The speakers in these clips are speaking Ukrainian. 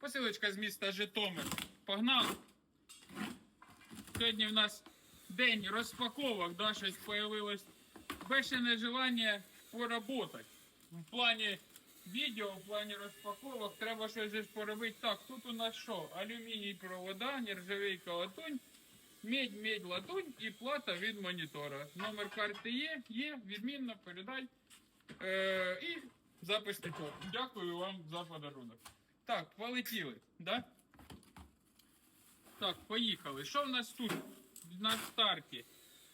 Посилочка з міста Житомир. Погнали. Сьогодні в нас день розпаковок, да, щось появилось. Бешене желання поработати. В плані відео, в плані розпаковок треба щось поробити. Так, тут у нас що? Алюміній провода, нержавейка латунь, медь, медь, латунь і плата від монітора. Номер карти є, є, відмінно, передай. Е, і запис течок. Дякую вам за подарунок. Так, полетіли, да? Так, поїхали. Що в нас тут на старті?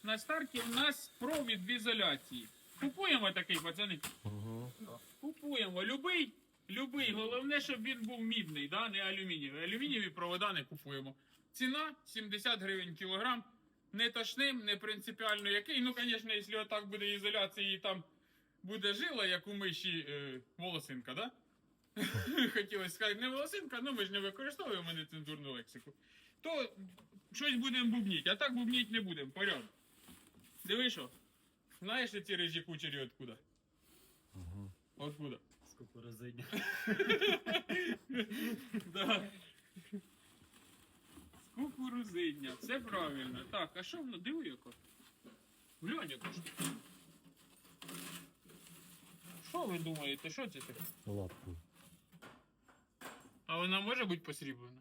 На старті в нас провід в ізоляції. Купуємо такий, пацани. Угу. Купуємо. Любий, любий. Головне, щоб він був мідний, да? не алюмінієвий. Алюмінієві провода не купуємо. Ціна 70 гривень кілограм. Не тошним, не принципіально який. Ну, звісно, якщо отак буде ізоляція і там буде жила, як у миші е, волосинка, да? Хотілося сказати, не волосинка, ну ми ж не використовуємо нецензурну лексику. То щось будемо бубніть, а так бубніть не будемо, порядок. Диви що? Знаєш ці рижі кучері откуда? Угу. Откуда? З кукурузиня. Да. З Кукурузиння, все правильно. Так, а що воно? Диви яко. Глянь яко ж. Що ви думаєте, що це таке? Лапку. А вона може бути посріблена?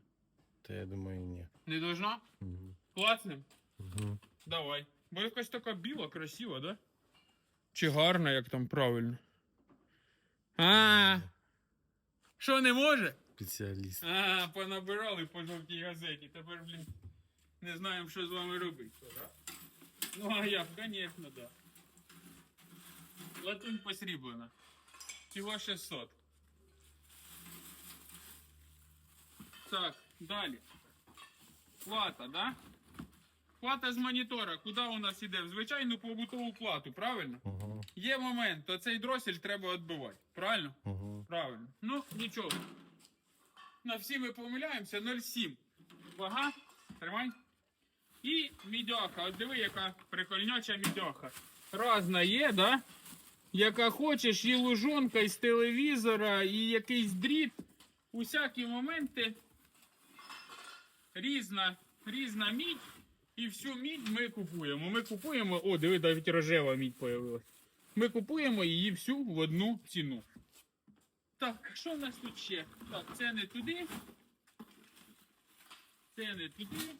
Та я думаю, ні. Не должна? Угу. Класним? Угу. Давай. Бо якась така біла, красива, да? Чи гарна, як там правильно? А. Що не може? Спеціаліст. А, понабирали по жовтій газеті. Тепер, блін, не знаємо, що з вами робити. Ну, а як, звісно, да. Латунь посріблена. Всього 600. Так, далі. Плата, да? Плата з монітора. Куди у нас іде? В звичайну побутову плату, правильно? Угу. Є момент, то цей дросель треба відбивати. Правильно? Угу. Правильно. Ну, нічого. На всі ми помиляємося 0,7. Вага. Тримай. І мідяха. От диви, яка прикольняча мідяха. Разна є, да? Яка хочеш, і лужонка, і з телевізора, і якийсь дріт. Усякі моменти. Різна, різна мідь. І всю мідь ми купуємо. Ми купуємо. О, диви, навіть рожева мідь появилась. Ми купуємо її всю в одну ціну. Так, що в нас тут ще? Так, це не туди. Це не туди.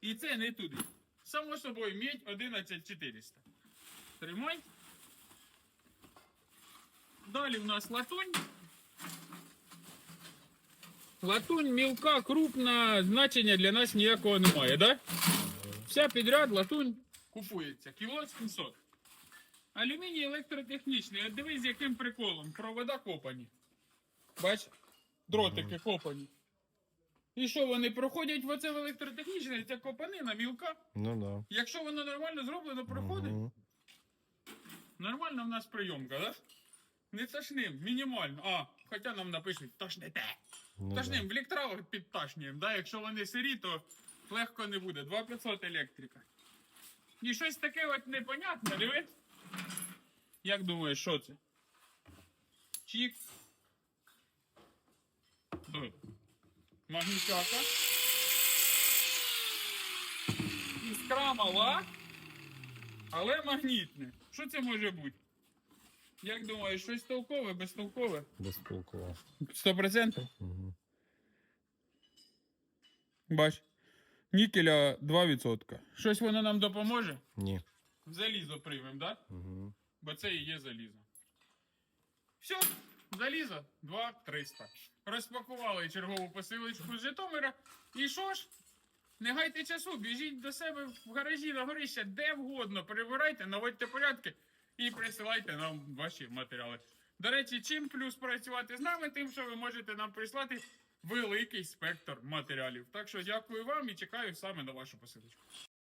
І це не туди. Само собою медь 11400. Тримай. Далі в нас латунь. Латунь мілка, крупна, значення для нас ніякого немає, да? Вся підряд латунь купується. Кіло 700. Алюміній електротехнічний. От дивись, з яким приколом. Провода копані. Бач? Дротики копані. І що вони проходять в оце в електротехнічне, ця копанина мілка. Ну да. Якщо воно нормально зроблено, проходить. Угу. Нормальна в нас прийомка, да? Не тошним, мінімально. А, хоча нам напишуть, тошните. Ну, Тошним, в електравах підташнюємо, да? Якщо вони сирі, то легко не буде. 2500 електрика. І щось таке от непонятне, диви. Як думаєш, що це? Чік. Диви. Магнітяка. Іскра мала, але магнітне. Що це може бути? Як думаєш, щось толкове, безтолкове? Безтолково. 100%? Угу. Бач. Нікеля 2%. Щось воно нам допоможе? Ні. Залізо приймемо, так? Да? Угу. Бо це і є залізо. Все, залізо 2300. Розпакували чергову посилочку з Житомира. І що ж? Не гайте часу, біжіть до себе в гаражі на горище, де вгодно, перебирайте, наводьте порядки і присилайте нам ваші матеріали. До речі, чим плюс працювати з нами, тим, що ви можете нам прислати великий спектр матеріалів. Так що дякую вам і чекаю саме на вашу посилочку.